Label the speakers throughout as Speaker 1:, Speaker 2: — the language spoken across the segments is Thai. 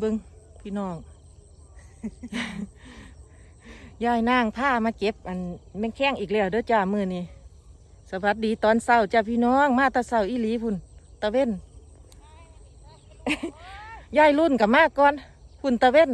Speaker 1: เบิ้งพี่น้องยายนางผ้ามาเก็บ อันแม่งแข้งอีกแล้วเด้อจ้ามือนี้สวัสดีตอนเศร้าจ้าพี่น้องมาตาเศร้าอีหลีพุ่นตะเว้นยายรุ่นกับมากก่อนพุ่นตะเว้น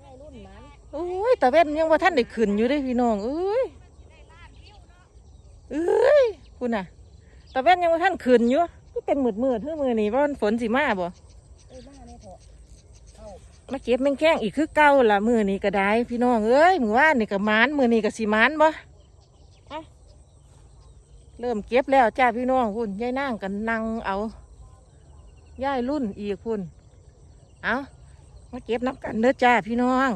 Speaker 2: ให้รุ่นมัน
Speaker 1: โอ้ยตะเว้นยังว่าท่านได้ขึ้นอยู่เด้อพี่น้องเอ้ยเอ้ยคุณน่ะตะเว้นยังว่าท่านขึ้นอยู่ก็เป็นมืดมืดเพื่อมือนี่ว่าฝนสิมาบ่
Speaker 2: มา
Speaker 1: เก็บแมงแข้งอีกคือเก่าละมือนี้ก็ได้พี่น้องเอ้ยมือว่านนี่ก็หมานมือนี้ก็สิหมานบ่อะเริ่มเก็บแล้วจ้าพี่น้องคุณยายนั่งกันนั่งเอาย่ายรุ่นอีกคุณเอามาเก็บน้ำกันเด้อจ้าพี่น้อง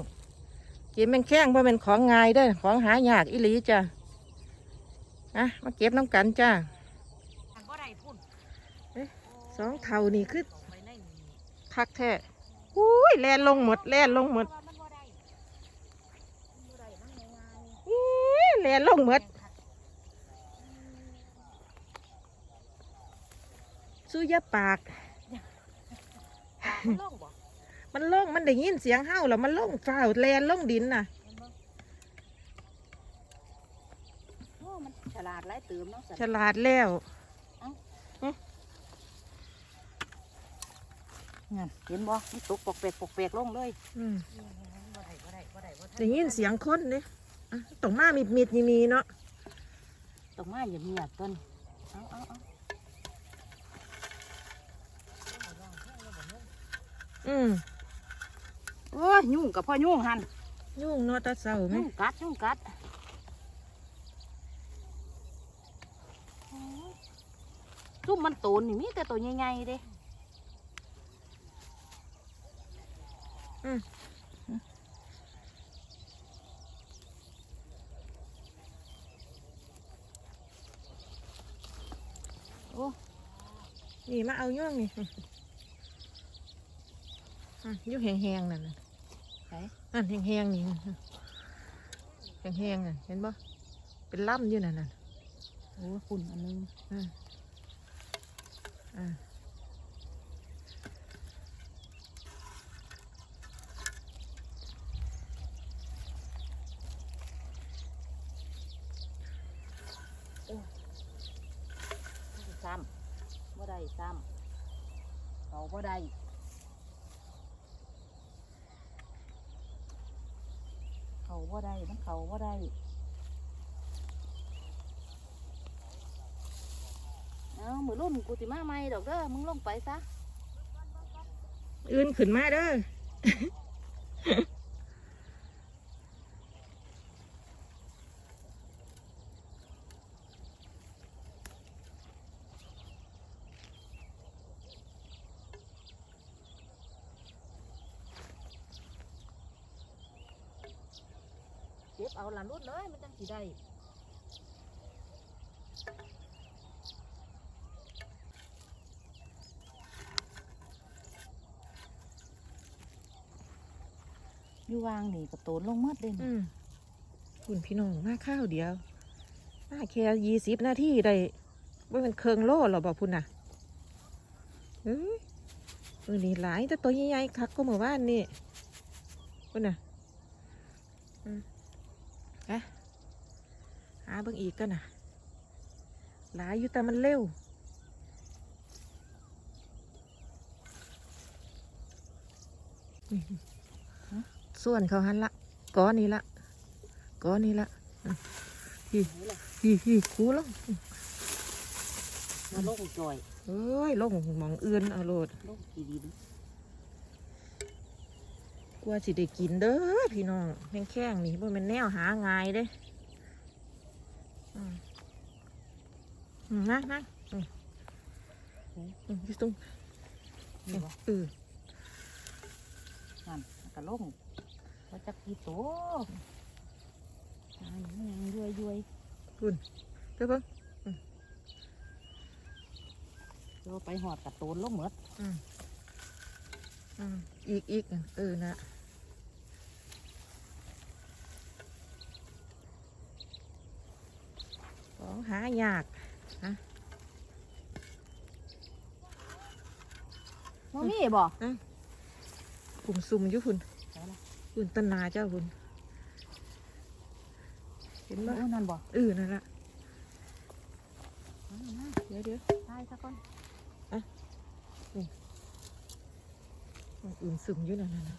Speaker 1: เก็บแมงแข้งว่าเป็นของง่ายเด้อของหายากอีหลีจ้าอะมาเก็บน้ำกันจ้า
Speaker 2: อันบ่ได้พุ่น
Speaker 1: สองเท่านี่คือ
Speaker 2: ไปในนี่
Speaker 1: คักแท้ อุ้ยแล่นลงหมดแล่นลงหมด
Speaker 2: ว่ามันบ่ได้มันบ่ได้มันง่าย
Speaker 1: อี้แล่นลงหมดสู้อยาปาก
Speaker 2: ๆมันลงบ่
Speaker 1: มันล่งมันได้ยินเสียงเห่าแล้วมันล่งฝ้าวแลนล่งดินน่ะ
Speaker 2: เห็นบ่โอ้มันฉลาดหลายเติมเนาะสัตว์
Speaker 1: ฉลาดแล้ว
Speaker 2: นั่นเห็นบ่มันตกปอกแปกปอกแปกลงเลย
Speaker 1: อืม
Speaker 2: บ่ได้บ่ได้บ่ได้บ่ทั
Speaker 1: ได้ยินเสียงคนนี่อะตรงมามีดมีดนี่มีเนาะ
Speaker 2: ต้องมาอย่ามีอะต้นเอาเอาเอา
Speaker 1: อืม
Speaker 2: โอ้ยยุ่งกับพ่อยุ่งหัน
Speaker 1: ยุ่งเนาะตาเศร้าไหม
Speaker 2: ยุ่งกัดยุ่งกัดโอ้ยซุ่มมันโตนนี่มีแต่ตัวใหญ่ๆเด้
Speaker 1: นี่มาเอาย่องนี่อะอยู่แห้งๆนั่นน่ะ
Speaker 2: ไหน
Speaker 1: นั่นแห้งๆนี่แห้งๆน่ะเห็นบ่เป็นล่ำอยู่นั่นน่ะ
Speaker 2: โอ้ยฝุ่นอันนึง
Speaker 1: อ่าอ่า
Speaker 2: ซ้ำบ่ได้ ซ้ำเขาบ่ได้เขาบ่ได้มันเขาบ่ได้เอามือรุ่นกูสิมาใหม่ดอกเด้อมึงลงไปซะ
Speaker 1: อื่นขึ้นมาเด้อ
Speaker 2: เก็บเอาห ลานรุ่นเลย มันจังสิได้อยู่วางนี่กระโตนลงหมดเลย
Speaker 1: อืมคุณพี่น้องมาข้าวเดียวมาแค่ยี่สิบนาทีได้ว่าเป็นเครื่องโล่หรอบอกพุ่นน่ะเอ้ยมือนี้หลายแต่ตัวใหญ่ๆคักก็เมื่อวานนี่พุ่นน่ะ อืม อะหาเบิ่งอีกกันน่ะหลายอยู่แต่มันเร็วนี่ส่วนเขาหันละก้อนนี้ละก้อนนี้ละอะพี่พี่พี่คูลง
Speaker 2: มาลงจอย
Speaker 1: เอ้ยลงหมองอื่นเอาโลด
Speaker 2: ลงกี่ดิน
Speaker 1: กลัวสิได้กินเด้อพี่น้องแมงแข้งนี่บ่แมันแนวหาง่ายเด้อืมอืมนะนะอืมอืมพี่ตุ้ง
Speaker 2: นี่บ่
Speaker 1: เออ
Speaker 2: นั่นมันก็ลงว่าจักกี่โตตายมันยังย้วยย้วย
Speaker 1: เดี๋ยวเพิ่ง
Speaker 2: ๆเราไปหอดกระโตนลงหมด
Speaker 1: อืม อืมอีกอีกเออนะของหายาก
Speaker 2: บ่มีบ่
Speaker 1: กลุ่มซุ่มอยู่คุณ
Speaker 2: ไหนล่ะ
Speaker 1: คุณต้นนาเจ้าคุณเห็น
Speaker 2: โอ้
Speaker 1: บ่
Speaker 2: นั่นบ่
Speaker 1: เออนั่นละ
Speaker 2: เอามา
Speaker 1: เดี๋ยวเดี๋ยว
Speaker 2: ตายซะก่อน
Speaker 1: มัน อื่นซึมอยู่นั่นนะ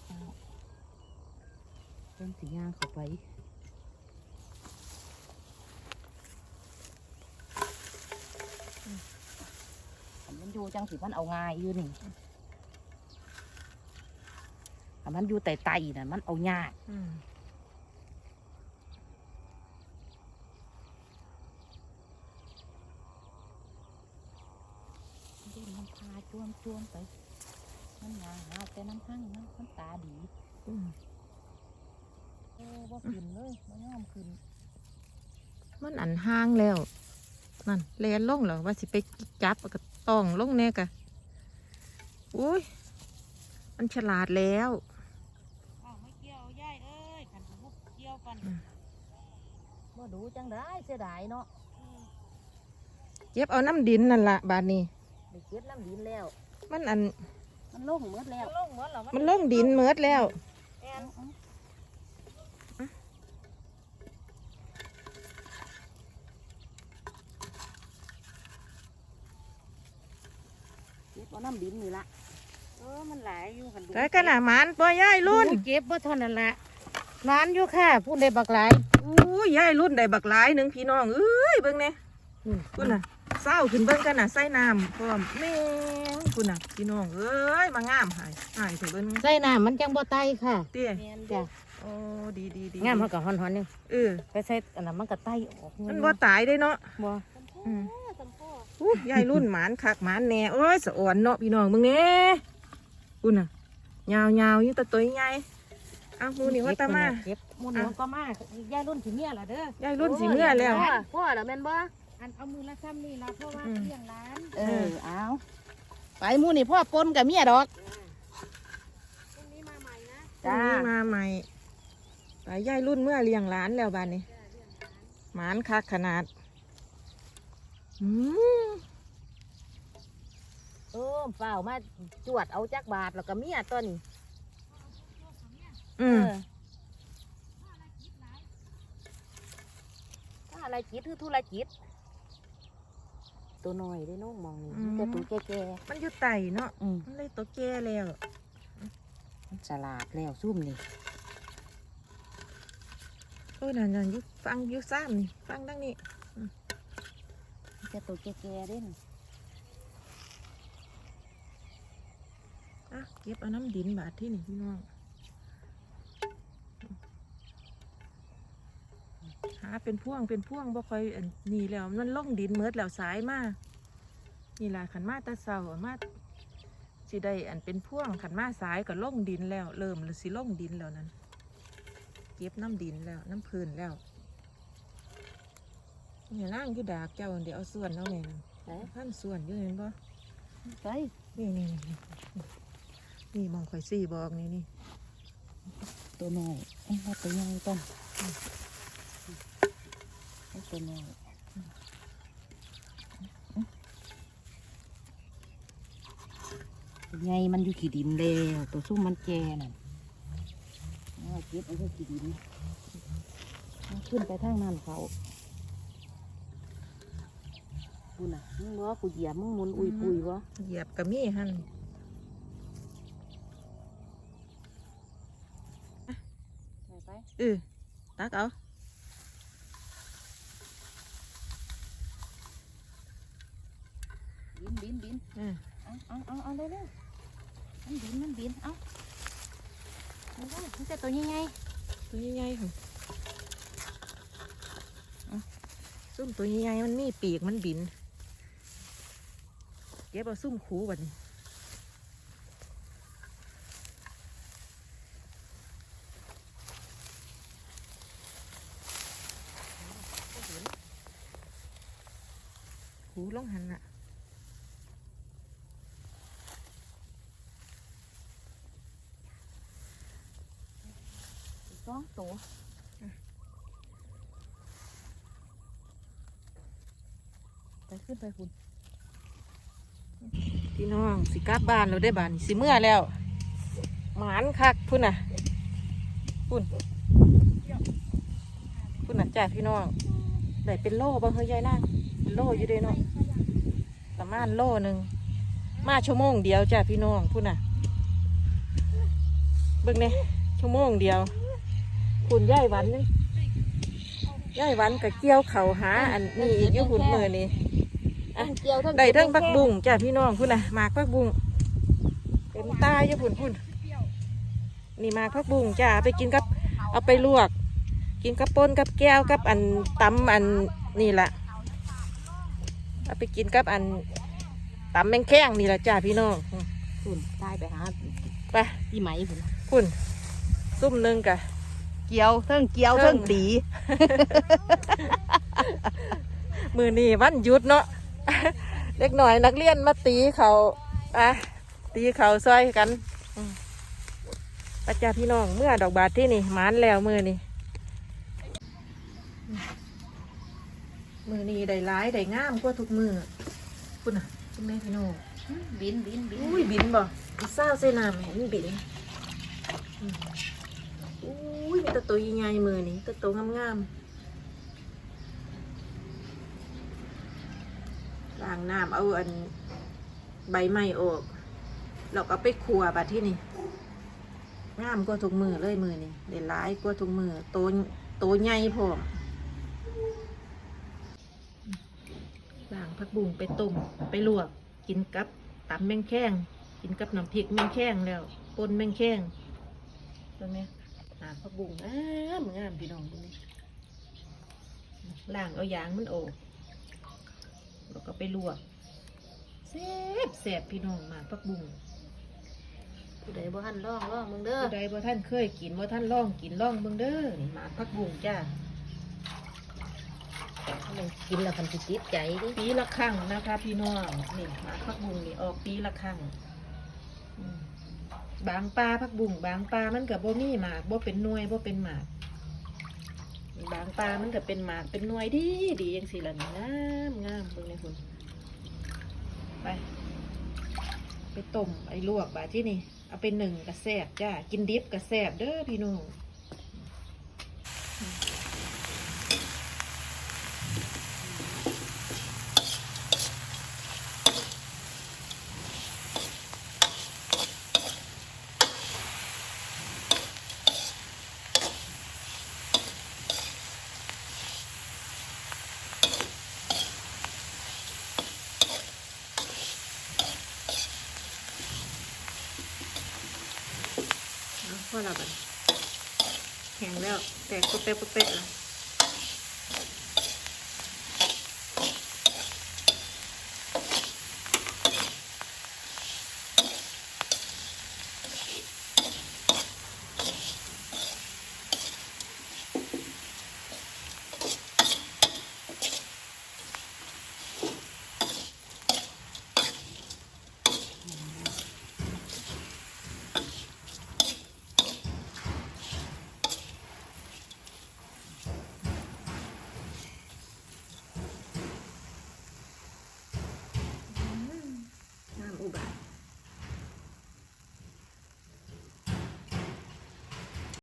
Speaker 2: เพิ่นสิย่างเข้าไปมันอยู่จังสิมันเอาง่ายอยู่นี่มันอยู่ไต่ๆน่ะมันเอายากเด่นมันพาจวมจวมไป มันยางหาแต่น้ำหั่งมันมันตาดี
Speaker 1: อืม
Speaker 2: โอ้บ่ขึ้นเลยบ่ยอมขึ้น
Speaker 1: มันอันห้างแล้ว นั่นแลนลงเหรอว่าสิไปจับเอาก็ต้องลงแน่กะอุ้ย มันฉลาดแล้ว
Speaker 2: อ้าวไม่เกี่ยวย่ายเอ้ยขันบุกเกี่ยวกัน
Speaker 1: อืม
Speaker 2: บ่ดูจังได้เสียดายเนาะ
Speaker 1: เก็บเอาน้ำดินนั่นละบาดนี้
Speaker 2: ได้เก็บน้ำดินแล้ว
Speaker 1: มันอัน
Speaker 2: มันลงหมดแล้วลงหมดแล้ว
Speaker 1: มันลงดินเมิดแล้ว
Speaker 2: แอนเก็บเอาน้ำดินนี่ละเออมันหลายอยู่ขันดู
Speaker 1: แต่กันน่ะหมานปล่อยยายรุ่น
Speaker 2: เก็บบ่เท่านั้นละร้านอยู่ค่ะพูดได้บักหลาย
Speaker 1: อู้ยายรุ่นได้บักหลายหนึ่งพี่น้องเอ้ยเบิ่งเนี่ย
Speaker 2: อืม
Speaker 1: คุณน่ะ เศร้าขึ้นเบิ่งกันน่ะใส่น้ำพร้อมแม่งคุณน่ะพี่น้องเอ้ยมางามหายหายเถอะเบิ่ง
Speaker 2: ใส่น้ำมันจังบ่ไตค่ะ
Speaker 1: เตี้ย
Speaker 2: จ้ะ
Speaker 1: โอ้ดีดีดี
Speaker 2: งามเขากับฮอนๆนี่
Speaker 1: เออ
Speaker 2: ไปใส่อันนั้นมันก็ไตออก
Speaker 1: มันบ่ตายได้เนาะ
Speaker 2: บ่
Speaker 1: อืมอู้ยายรุ่นหมานคักหมานแหน่โอ้ยสะอ่อนเนาะพี่น้องมึงเน่อุ่นน่ะยาวยาวๆอยู่แตะตัวใหญ่เอามูนี่ว่าตามา
Speaker 2: เก็บมูนี่ก็มายายรุ่นสิเมียล่ะเด้อยา
Speaker 1: ยรุ่นสิเมื่อแล้ว
Speaker 2: พ่อแล้วแม่นบ่
Speaker 3: อันเอามือละซ้ำนี่ละเพราะว่า
Speaker 1: อืม
Speaker 3: เลี้ยงร้าน
Speaker 2: เออเอาไปมูนี่พ่อปนกับเมียดอก
Speaker 3: พรุ่งนี้มาใหม่นะ
Speaker 1: พรุ่งนี้มาใหม่ไปยายรุ่นเมื่อเลี้ยงหลานแล้วบ้านนี้หมานคักขนาดอืม
Speaker 2: เออเปล่ามาจวดเอาจักบาทแล้วก็เมียตัวนี้
Speaker 1: อืม
Speaker 2: เออถ้าอะไรจิตคือธุรกิจ ตัวน้อยได้น้องมองนี่แต่ตัวแก่
Speaker 1: มันอยู่ไต่เนาะ
Speaker 2: ๆอืม
Speaker 1: มันเลยตัวแก่แล้ว
Speaker 2: มันฉลาดแล้วซุ่มนี่
Speaker 1: โอ้ยนั่นนั่นอยุฟังอยุซ้ำนี่ฟังดังนี้
Speaker 2: แต่ตัวแก่ๆเด้น
Speaker 1: อะเก็บเอาน้ำดินบาดที่นี่พี่น้อง หาเป็นพ่วงเป็นพ่วงบ่ค่อยอันนี่แล้วมันล่องดินเมิดแล้วสายมานี่ล่ะขันมาแตาเสามาสิได้อันเป็นพ่วงขันมาสายก็ล่องดินแล้ว เริ่มแล้วสิล่องดินแล้วนั้น เก็บน้ำดินแล้วน้ำพื้นแล้วเนี่ยนั่งอยู่ดากเจ้าเดี๋ยวเอาส่วนเอาแม่นั่น
Speaker 2: ไหน
Speaker 1: พันส่วนอยู่เห็นปะ
Speaker 2: ไป
Speaker 1: นี่นี่นี่นี่มองข่อยสี่บอกนี่นี่
Speaker 2: ตัวน้อยไอ้ว่าตัวใหญ่ต้นไอ้ ตัวน้อยตัวใหญ่มันอยู่ขี้ดินแล้วตัวซุ่มมันแก่น่ะเอาเก็บเอาไว้ขี้ดินเอาขึ้นไปทางนั้นเขากูน่ะมึงว่ากูเหยียบมึงหมุนอุยปุยวะ
Speaker 1: เหยียบกับมีหัน
Speaker 2: ไปไป
Speaker 1: เออตักเอา
Speaker 2: บินบินบิน
Speaker 1: เออ
Speaker 2: เอาเอาเอาเอเร็วเร็วมันบินมันบินเอาเอาเร็วมันจะตัวใหญ่
Speaker 1: ตัวใหญ่ๆค่ะเอาซุ่มตัวใหญ่ๆมันมีปีกมันบิน เก็บเอาซุ่มคูบันี้หูลงหันอะ
Speaker 2: ๆสองตัวไป ขึ้นไปคุณ
Speaker 1: พี่น้องสิกลับบ้านเราได้บ้านสิเมื่อแล้ว หมานคักพุ่นน่ะพุ่นพุ่นน่ะจ้าพี่น้องได้เป็นโล่บ่เฮ้ยยายนางเป็นโล่อยู่เด้เนาะประมาณโล่หนึ่งมาชั่วโมงเดียวจ้าพี่น้องพุ่นน่ะเบิ่งเนี่ยชั่วโมงเดียวพุ่นย่ายวันนี่ย่ายวันกับเกี่ยวเข่าหาอันนี้อีกอยู่พุ่นมือนี้
Speaker 2: เกียวทั้ง
Speaker 1: ได้เทั้งผักบุ้งจ้าพี่น้องพุ่นน่ะหมากผักบุ้งเต็มตาอยู่พุ่นพุ่นนี่หมากผักบุ้งจ้าเอาไปกินกับ เอาไปลวก กินกับป่นกับแก้วกับอันตำอันนี่แหละเอาไปกินกับอันตำแมงแข้งนี่แหละจ้าพี่น้องอืม
Speaker 2: คุณได้ไปหา
Speaker 1: ไป
Speaker 2: พี่ไหมผม
Speaker 1: พุ่นซุ่มหนึ่งกะ
Speaker 2: เกียวเทั้งเกียว
Speaker 1: เทิ
Speaker 2: เทั้
Speaker 1: ง
Speaker 2: งตี
Speaker 1: มือนี่วันหยุดเนาะ เล็กหน่อยนักเรียนมาตีเขาอะตีเขาซอยกันอืมไประจาพี่น้องเมื่อดอกบาทที่นี่หมานแล้วมือนี่อืมมือนี่ได้ร้ายได้งามกว่าทุกมือคุณน่ะคุณแม่พี่น้อง
Speaker 2: บินบินบิน
Speaker 1: อุ้ยบินบ่อีเศร้าเส้น้ำเห็นบินอืมอุ้ยมีแตะตัวใหญ่ๆมือนี่แตะตัวงามๆางน้ำเอาอันใบไม้ออกแล้วก็ไปขัวบัดที่นี่งามกว่าทุกมือเลยมือนี่เด่นร้ายกว่าทุกมือโตโตใหญ่พอมล้างผักบุ้งไปต้มไปลวกกินกับตำแมงแข้งกินกับน้ำพริกแมงแข้งแล้วปนแมงแข้งตรงนี้หาผักบุ้งงามงามพี่น้องตรงนี้ล้างเอายางมันออก แล้วก็ไปลวกแซ่บแซ่บพี่น้องหมากผักบุ้ง
Speaker 2: ผู้ใดบ่ทันร้องร้องมึงเด้อ
Speaker 1: ผู้ใดบ่ท่านเคยกินบ่ท่านลองกินลองเบิ่งเด้อนี่หมากผักบุ้งจ้า
Speaker 2: มันกินแล้วมันสิติดใจดิ
Speaker 1: ปีละครั้งนะคะ พี่น้องนี่หมากผักบุ้งนี่ออกปีละครั้งอืมบางปลาผักบุ้งบางปลามันกับบ่มีหมากบ่เป็นหน่วยบ่เป็นหมาก บางปลามันก็เป็นหมากเป็นหน่วยดีดีอย่างสิล่ะนี่งามงามเบิ่งเลยคุณไป ไปต้มไอ้ลวกบาที่นี่ เอาไปหนึ่งกระแซบจ้า กินดิบกระแซบเด้อพี่น้อง พอเราแบบแข็งแล้ว แตกเป๊ะๆเป๊ะแล้ว